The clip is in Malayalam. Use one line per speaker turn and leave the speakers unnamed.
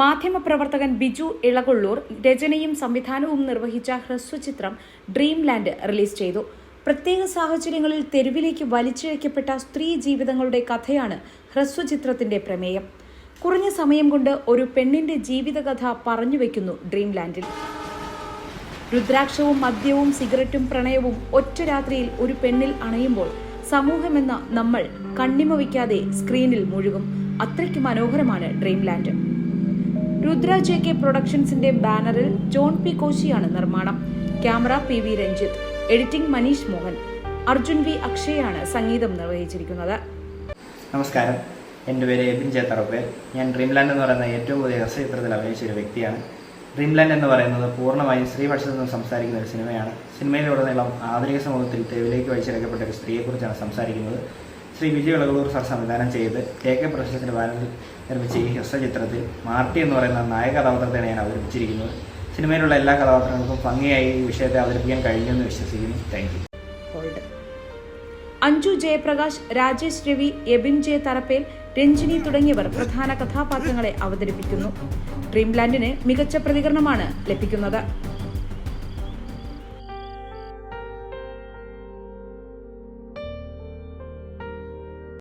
മാധ്യമപ്രവർത്തകൻ ബിജു ഇളകൊള്ളൂർ രചനയും സംവിധാനവും നിർവഹിച്ച ഹ്രസ്വചിത്രം ഡ്രീം ലാൻഡ് റിലീസ് ചെയ്തു. പ്രത്യേക സാഹചര്യങ്ങളിൽ തെരുവിലേക്ക് വലിച്ചിഴക്കപ്പെട്ട സ്ത്രീ ജീവിതങ്ങളുടെ കഥയാണ് ഹ്രസ്വചിത്രത്തിന്റെ പ്രമേയം. കുറഞ്ഞ സമയം കൊണ്ട് ഒരു പെണ്ണിന്റെ ജീവിതകഥ പറഞ്ഞുവെക്കുന്നു ഡ്രീം ലാൻഡിൽ രുദ്രാക്ഷവും മദ്യവും സിഗരറ്റും പ്രണയവും ഒറ്റ രാത്രിയിൽ ഒരു പെണ്ണിൽ അണയുമ്പോൾ സമൂഹമെന്ന നമ്മൾ കണ്ണിമ വയ്ക്കാതെ സ്ക്രീനിൽ മുഴുകും. അത്രയ്ക്ക് മനോഹരമാണ് dream land Rudra J K പ്രൊഡക്ഷൻസിന്റെ ബാനറിൽ ജോൺ പി കോശിയാണ് നിർമ്മാണം. Camera P V Ranjith editing Manish Mohan Arjun V അക്ഷയാണ് സംഗീതം നിർവഹിച്ചിരിക്കുന്നത്.
നമസ്കാരം. എന്റെ പേര് എബിൻ ചേത്തറപ്പേർ ഞാൻ ഡ്രീംലാൻഡ് എന്ന് പറയുന്ന ഏറ്റവും പുതിയ അഭിനയിച്ച ഒരു വ്യക്തിയാണ്. ഡ്രീംലാൻഡ് എന്ന് പറയുന്നത് പൂർണമായും സ്ത്രീപക്ഷത്തു നിന്ന് സംസാരിക്കുന്ന ഒരു സിനിമയാണ്. സിനിമയിലുടനീളം ആധുനിക സമൂഹത്തിൽ തെരുവിലേക്ക് വലിച്ചിറക്കപ്പെട്ട ഒരു സ്ത്രീയെക്കുറിച്ചാണ് സംസാരിക്കുന്നത്. ശ്രീ വിജയ് ഇളകളൂർ സാർ സംവിധാനം ചെയ്ത് കെ കെ പ്രശസ്തിന്റെ ബാനറിൽ നിർമ്മിച്ച ഈ ഹ്രസ്വചിത്രത്തിൽ മാർട്ടി എന്ന് പറയുന്ന നായക കഥാപാത്രത്തെയാണ് ഞാൻ അവതരിപ്പിച്ചിരിക്കുന്നത്. സിനിമയിലുള്ള എല്ലാ കഥാപാത്രങ്ങൾക്കും ഭംഗിയായി ഈ വിഷയത്തെ അവതരിപ്പിക്കാൻ കഴിഞ്ഞെന്ന് വിശ്വസിക്കുന്നു. Thank you.
Anju Jayaprakash Rajesh Ravi Ebin J Tharappel Ranjini തുടങ്ങിയവർ പ്രധാന കഥാപാത്രങ്ങളെ അവതരിപ്പിക്കുന്നു. ഡ്രീംലാൻഡിന് മികച്ച പ്രതികരണമാണ് ലഭിക്കുന്നത്.